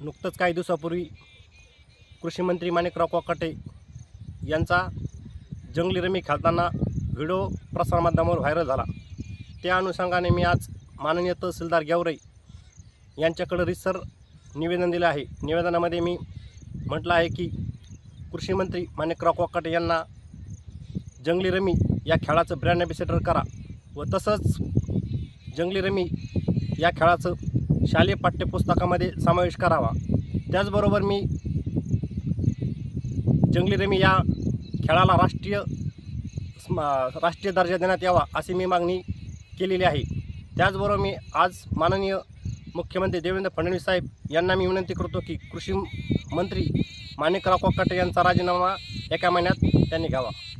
नुकतंच काही दिवसापूर्वी कृषीमंत्री माणिकराव कोकाटे यांचा जंगली रमी खेळताना व्हिडिओ प्रसारमाध्यमावर व्हायरल झाला. त्या अनुषंगाने मी आज माननीय तहसीलदार गेवराई यांच्याकडं रिसर निवेदन दिलं आहे. निवेदनामध्ये मी म्हटलं आहे की कृषी मंत्री माणिकराव कोकाटे यांना जंगली रमी या खेळाचं ब्रँड ॲम्बेसेडर करा व तसंच जंगली रमी या खेळाचं शालेय पाठ्यपुस्तकामध्ये समावेश करावा. त्याचबरोबर मी जंगली रमी या खेळाला राष्ट्रीय राष्ट्रीय दर्जा देण्यात यावा अशी मी मागणी केलेली आहे. त्याचबरोबर मी आज माननीय मुख्यमंत्री देवेंद्र फडणवीस साहेब यांना मी विनंती करतो की कृषी मंत्री माणिकराव कोकाटे यांचा राजीनामा एका महिन्यात त्यांनी घ्यावा.